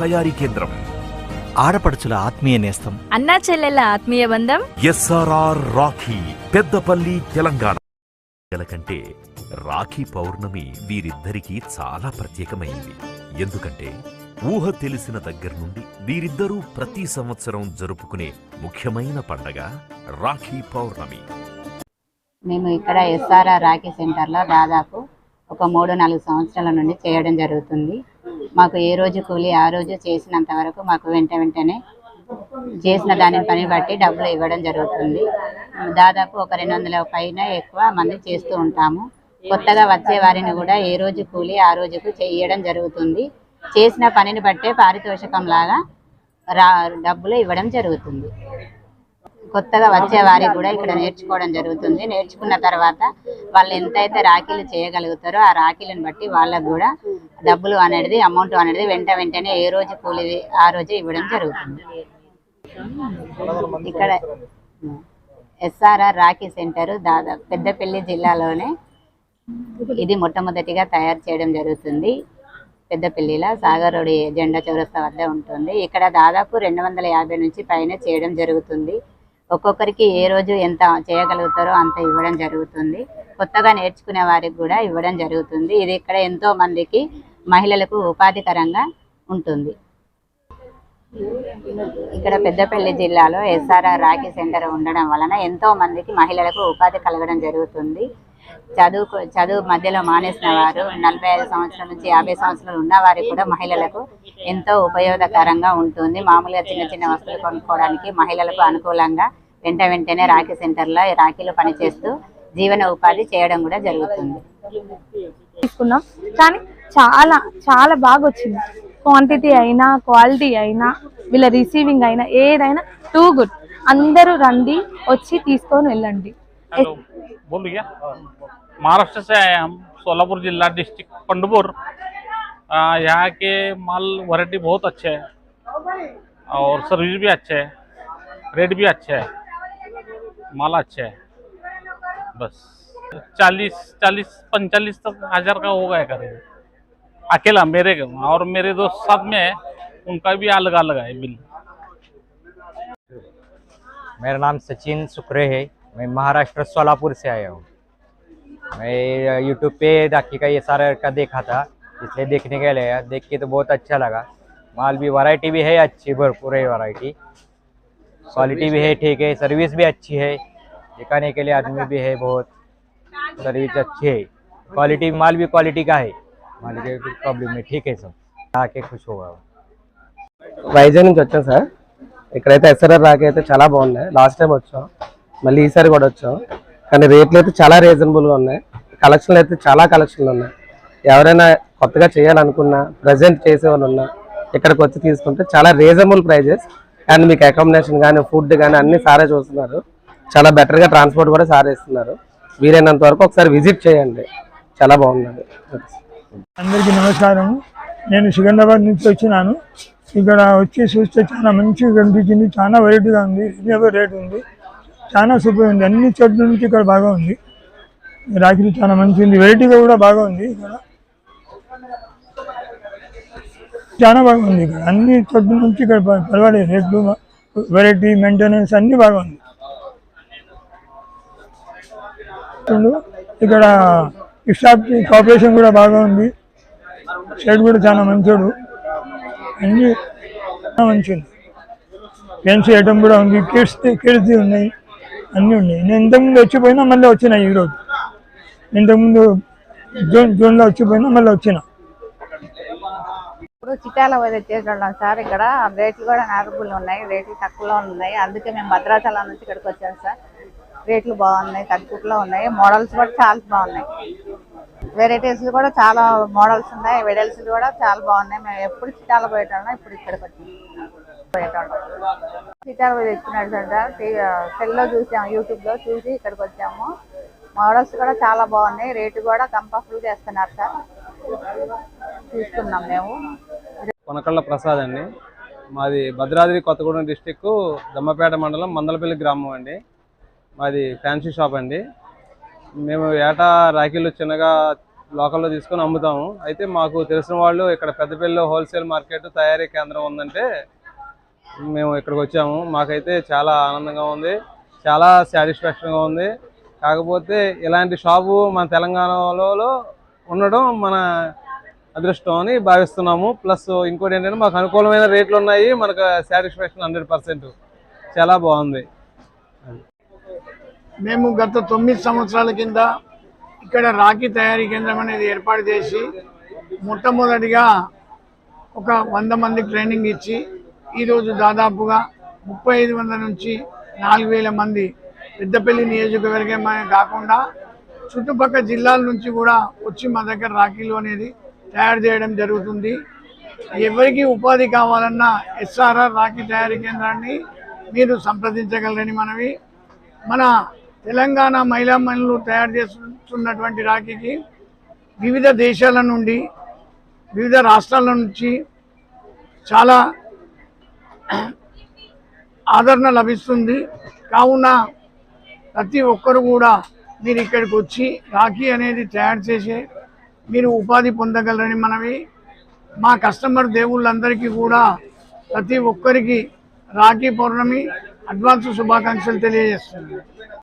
తయారీ కేంద్రం. ఆడపడుచుల ఆత్మీయ నేస్తం. అన్నా చెల్లెళ్ళ ఆత్మీయ బంధం. ఎస్ఆర్ఆర్ రాఖీ పెద్దపల్లి తెలంగాణ. కంటే రాఖీ పౌర్ణమి వీరిద్దరికీ చాలా ప్రత్యేకమైంది. ఎందుకంటే ఊహ తెలిసిన దగ్గర నుండి వీరిద్దరూ ప్రతి సంవత్సరం జరుపుకునే ముఖ్యమైన పండగ రాఖీ పౌర్ణమి. మేము ఇక్కడ ఎస్ఆర్ఆర్ రాఖీ సెంటర్లో దాదాపు ఒక మూడు నాలుగు సంవత్సరాల నుండి చేయడం జరుగుతుంది. మాకు ఏ రోజు కూలి ఆ రోజు చేసినంత వరకు మాకు వెంట వెంటనే చేసిన దాని పని బట్టి డబ్బులు ఇవ్వడం జరుగుతుంది. దాదాపు ఒక రెండు వందల పైన ఎక్కువ మంది చేస్తూ ఉంటాము. కొత్తగా వచ్చే వారిని కూడా ఏ రోజు కూలి ఆ రోజుకు చేయడం జరుగుతుంది. చేసిన పనిని బట్టే పారితోషికం లాగా రా డబ్బులు ఇవ్వడం జరుగుతుంది. కొత్తగా వచ్చే వారికి కూడా ఇక్కడ నేర్చుకోవడం జరుగుతుంది. నేర్చుకున్న తర్వాత వాళ్ళు ఎంతైతే రాఖీలు చేయగలుగుతారో ఆ రాఖీలను బట్టి వాళ్ళకు కూడా డబ్బులు అనేది అమౌంట్ అనేది వెంట వెంటనే ఏ రోజు కూలి ఆ రోజే ఇవ్వడం జరుగుతుంది. ఇక్కడ ఎస్ఆర్ఆర్ రాఖీ సెంటర్ దాదాపు పెద్దపల్లి జిల్లాలోనే ఇది మొట్టమొదటిగా తయారు చేయడం జరుగుతుంది. పెద్దపల్లిలో సాగర్ రోడ్ జెండా చౌరస్తా వద్ద ఉంటుంది. ఇక్కడ దాదాపు రెండు వందల యాభై నుంచి పైన చేయడం జరుగుతుంది. ఒక్కొక్కరికి ఏ రోజు ఎంత చేయగలుగుతారో అంత ఇవ్వడం జరుగుతుంది. కొత్తగా నేర్చుకునే వారికి కూడా ఇవ్వడం జరుగుతుంది. ఇది ఇక్కడ ఎంతో మందికి మహిళలకు ఉపాధికరంగా ఉంటుంది. ఇక్కడ పెద్దపల్లి జిల్లాలో ఎస్ఆర్ఆర్ రాఖీ సెంటర్ ఉండడం వలన ఎంతో మందికి మహిళలకు ఉపాధి కలగడం జరుగుతుంది. చదువు చదువు మధ్యలో మానేసిన వారు నలభై ఐదు సంవత్సరాల నుంచి యాభై సంవత్సరాలు ఉన్న వారికి కూడా మహిళలకు ఎంతో ఉపయోగకరంగా ఉంటుంది. మామూలుగా చిన్న చిన్న వస్తువులు కొనుక్కోవడానికి మహిళలకు అనుకూలంగా వెంట వెంటనే రాఖీ సెంటర్లో రాఖీలు పనిచేస్తూ జీవన ఉపాధి చేయడం కూడా జరుగుతుంది తీసుకున్నాం కానీ చాలా చాలా బాగా వచ్చింది క్వాంటిటీ అయినా క్వాలిటీ అయినా వీళ్ళ రిసీవింగ్ అయినా ఏదైనా టూ గుడ్ అందరూ రండి వచ్చి తీసుకొని వెళ్ళండి हेलो बोल दिया महाराष्ट्र से आए हम सोलापुर जिला डिस्ट्रिक्ट पंडुपुर आ, यहाँ के माल वैरायटी बहुत अच्छे है और सर्विस भी अच्छे है रेट भी अच्छे है माल अच्छे है बस. चालीस चालीस पैंतालीस तक हज़ार का हो गया करेगा अकेला, मेरे और मेरे दोस्त साथ में है, उनका भी अलग अलग है बिल. मेरा नाम सचिन सुखरे है. मैं महाराष्ट्र सोलापुर से आया हूँ. मैं यूट्यूब पे राखी का ये सारा का देखा था. इसलिए देखने के लिए देख के तो बहुत अच्छा लगा. माल भी वैरायटी भी है, अच्छी, भरपूर है वैरायटी क्वालिटी भी है, ठीक है. सर्विस भी अच्छी है. दिखाने के लिए आदमी भी है बहुत सर्विस अच्छी है क्वालिटी माल भी क्वालिटी का है माल के प्रॉब्लम नहीं ठीक है सब आके खुश होगा వైజాగ్ నుంచి వచ్చాం సార్ ఇక్కడైతే ఎస్ఆర్ఆర్ రాకి అయితే చాలా బాగున్నాయి లాస్ట్ టైం వచ్చాం మళ్ళీ ఈసారి కూడా వచ్చాం కానీ రేట్లు అయితే చాలా రీజనబుల్గా ఉన్నాయి కలెక్షన్లు అయితే చాలా కలెక్షన్లు ఉన్నాయి ఎవరైనా కొత్తగా చేయాలనుకున్నా ప్రజెంట్ చేసేవాళ్ళు ఉన్నా ఇక్కడికి వచ్చి తీసుకుంటే చాలా రీజనబుల్ ప్రైజెస్ అండ్ మీకు అకామిడేషన్ కానీ ఫుడ్ కానీ అన్ని సారే చూస్తున్నారు చాలా బెటర్గా ట్రాన్స్పోర్ట్ కూడా సార్ ఇస్తున్నారు. వీలైనంత వరకు ఒకసారి విజిట్ చేయండి. చాలా బాగున్నది అందరికీ నమస్కారం. నేను సికింద్రాబాద్ నుంచి వచ్చినాను. ఇక్కడ వచ్చి చూస్తే చాలా మంచిగా కనిపించింది. చాలా వెరైటీగా ఉంది. రీజనబుల్ రేట్ ఉంది. చాలా సూపర్ ఉంది. అన్ని చోట్ల నుంచి ఇక్కడ బాగా ఉంది. రాఖీ చాలా మంచిగా ఉంది. వెరైటీగా కూడా బాగా ఉంది ఇక్కడ. చాలా బాగుంది ఇక్కడ. అన్ని చోట్ల నుంచి ఇక్కడ పర్వాలేదు. రేట్లు వెరైటీ మెయింటెనెన్స్ అన్నీ బాగా ఉంది ఇక్కడ ఈ షాప్ కోఆపరేషన్ కూడా బాగా ఉంది. షర్ట్ కూడా చాలా మంచోడు. అన్ని మంచిది. మంచిగా ఉంది పెన్స్ ఐటమ్ కూడా ఉంది కిడ్స్ కిడ్స్ది ఉన్నాయి. అన్నీ ఉన్నాయి. నేను ఇంతకుముందు వచ్చిపోయినా మళ్ళీ వచ్చిన ఈరోజు. ఇంతకుముందు జూన్ జూన్లో వచ్చిపోయినా మళ్ళీ వచ్చిన. ఇప్పుడు చిట్యాల వచ్చేటోళ్ళం సార్. ఇక్కడ రేట్లు కూడా నార్బుల్ ఉన్నాయి. రేట్లు తక్కువలో ఉన్నాయి. అందుకే మేము భద్రాచలం నుంచి ఇక్కడికి వచ్చాం సార్. రేట్లు బాగున్నాయి తక్కువలో ఉన్నాయి. మోడల్స్ కూడా చాలా బాగున్నాయి. వెరైటీస్ కూడా చాలా మోడల్స్ ఉన్నాయి. వెడల్స్ కూడా చాలా బాగున్నాయి. మేము ఎప్పుడు చిట్టాల పోయేటోళ్ళం ఇప్పుడు ఇక్కడికి వచ్చాం. పోయేటోళ్ళం. చిట్టాల పోయి తెచ్చుకున్నాడు సార్ సెల్లో చూసాము యూట్యూబ్లో చూసి ఇక్కడికి వచ్చాము. మోడల్స్ కూడా చాలా బాగున్నాయి. రేటు కూడా కంఫర్టబుల్ చేస్తున్నారు సార్. తీసుకున్నాం మేము. కొనకళ్ళ ప్రసాద్ అండి. మాది భద్రాద్రి కొత్తగూడెం డిస్టిక్ దమ్మపేట మండలం మందలపల్లి గ్రామం అండి. మాది ఫ్యాన్సీ షాప్ అండి. మేము ఏటా రాఖీలు చిన్నగా లోకల్లో తీసుకొని అమ్ముతాము. అయితే మాకు తెలిసిన వాళ్ళు ఇక్కడ పెద్దపల్లిలో హోల్సేల్ మార్కెట్ తయారీ కేంద్రం ఉందంటే మేము ఇక్కడికి వచ్చాము. మాకైతే చాలా ఆనందంగా ఉంది. చాలా సాటిస్ఫాక్షన్గా ఉంది. కాకపోతే ఇలాంటి షాపు మన తెలంగాణలో ఉండడం మన అదృష్టం అని భావిస్తున్నాము. ప్లస్ ఇంకోటి ఏంటంటే మాకు అనుకూలమైన రేట్లు ఉన్నాయి. మనకు సాటిస్ఫాక్షన్ హండ్రెడ్ పర్సెంట్. చాలా బాగుంది. మేము గత తొమ్మిది సంవత్సరాల కింద ఇక్కడ రాఖీ తయారీ కేంద్రం అనేది ఏర్పాటు చేసి మొట్టమొదటిగా ఒక వంద మంది ట్రైనింగ్ ఇచ్చి ఈరోజు దాదాపుగా ముప్పై ఐదు వందల నుంచి నాలుగు వేల మంది పెద్దపల్లి నియోజకవర్గమే కాకుండా చుట్టుపక్కల జిల్లాల నుంచి కూడా వచ్చి మా దగ్గర రాఖీలు అనేది తయారు చేయడం జరుగుతుంది. ఎవరికి ఉపాధి కావాలన్నా ఎస్ఆర్ఆర్ రాఖీ తయారీ కేంద్రాన్ని మీరు సంప్రదించగలరని మనవి. మన తెలంగాణ మహిళా మహిళలు తయారు చేస్తున్నటువంటి రాఖీకి వివిధ దేశాల నుండి వివిధ రాష్ట్రాల నుంచి చాలా ఆదరణ లభిస్తుంది. కావున ప్రతి ఒక్కరు కూడా మీరు ఇక్కడికి వచ్చి రాఖీ అనేది తయారు చేసే మీరు ఉపాధి పొందగలరని మనవి. మా కస్టమర్ దేవుళ్ళందరికీ కూడా ప్రతి ఒక్కరికి రాఖీ పౌర్ణమి అడ్వాన్స్ శుభాకాంక్షలు తెలియజేస్తుంది